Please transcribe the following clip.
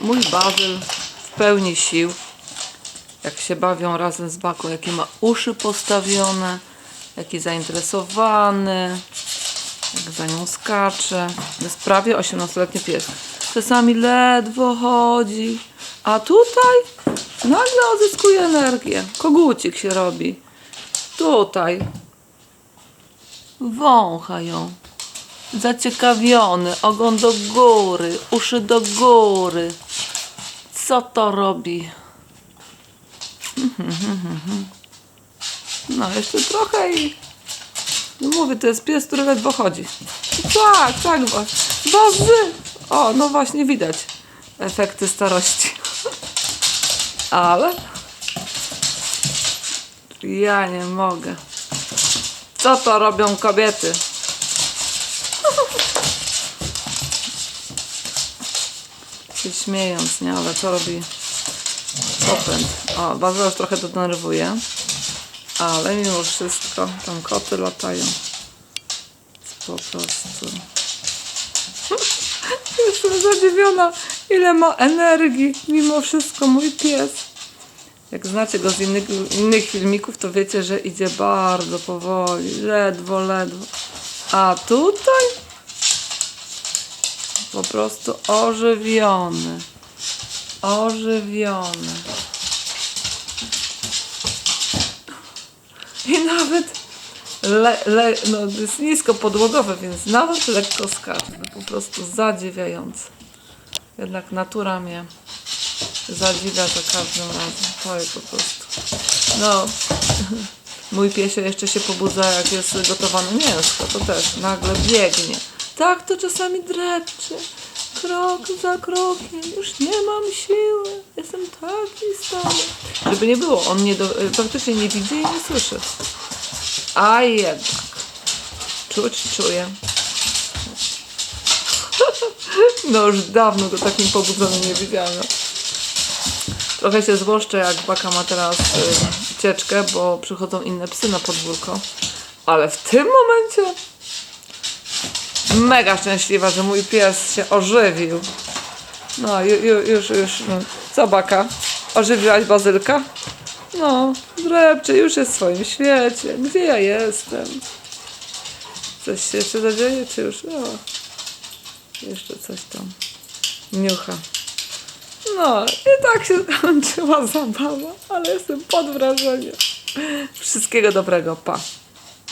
Mój bazyl w pełni sił. Jak się bawią razem z baką, jakie ma uszy postawione, jaki zainteresowany, jak za nią skacze. To jest prawie 18-letni pies. Czasami ledwo chodzi, a tutaj nagle odzyskuje energię. Kogucik się robi. Tutaj. Wącha ją. Zaciekawiony, ogon do góry, uszy do góry. Co to robi? No, jeszcze trochę i... No mówię, to jest pies, który ledwo chodzi. Tak, tak, bazy. O, no właśnie widać efekty starości. Ale ja nie mogę. Co to robią kobiety? Się śmiejąc, nie? Ale co robi popęd? O, bardzo już trochę to denerwuje. Ale mimo wszystko tam koty latają. Po prostu. Jestem zadziwiona, ile ma energii mimo wszystko mój pies. Jak znacie go z innych, innych filmików, to wiecie, że idzie bardzo powoli, ledwo, ledwo. A tutaj po prostu ożywiony. Ożywiony. I nawet le, le, no, jest nisko podłogowe, więc nawet lekko skacze. No, po prostu zadziwiające. Jednak natura mnie zadziwia za każdym razem. To jest po prostu. No, mój piesio jeszcze się pobudza, jak jest gotowane mięsko. To też nagle biegnie. Tak to czasami drepczy. Krok za krokiem. Już nie mam siły. Jestem taki stary. Żeby nie było, on nie do, praktycznie nie widzi i nie słyszy. A jednak. Czuć, czuję. No już dawno go takim pobudzonym nie widziałem. Trochę się złoszczę, jak Baka ma teraz y, cieczkę, bo przychodzą inne psy na podwórko. Ale w tym momencie mega szczęśliwa, że mój pies się ożywił. No, ju, ju, już, już. No. Co Baka? Ożywiłaś bazylka? No, drepcze, już jest w swoim świecie. Gdzie ja jestem? Coś się jeszcze zadzieje, czy już? No. Jeszcze coś tam. Niucha. No, i tak się skończyła zabawa, ale jestem pod wrażeniem. Wszystkiego dobrego, pa.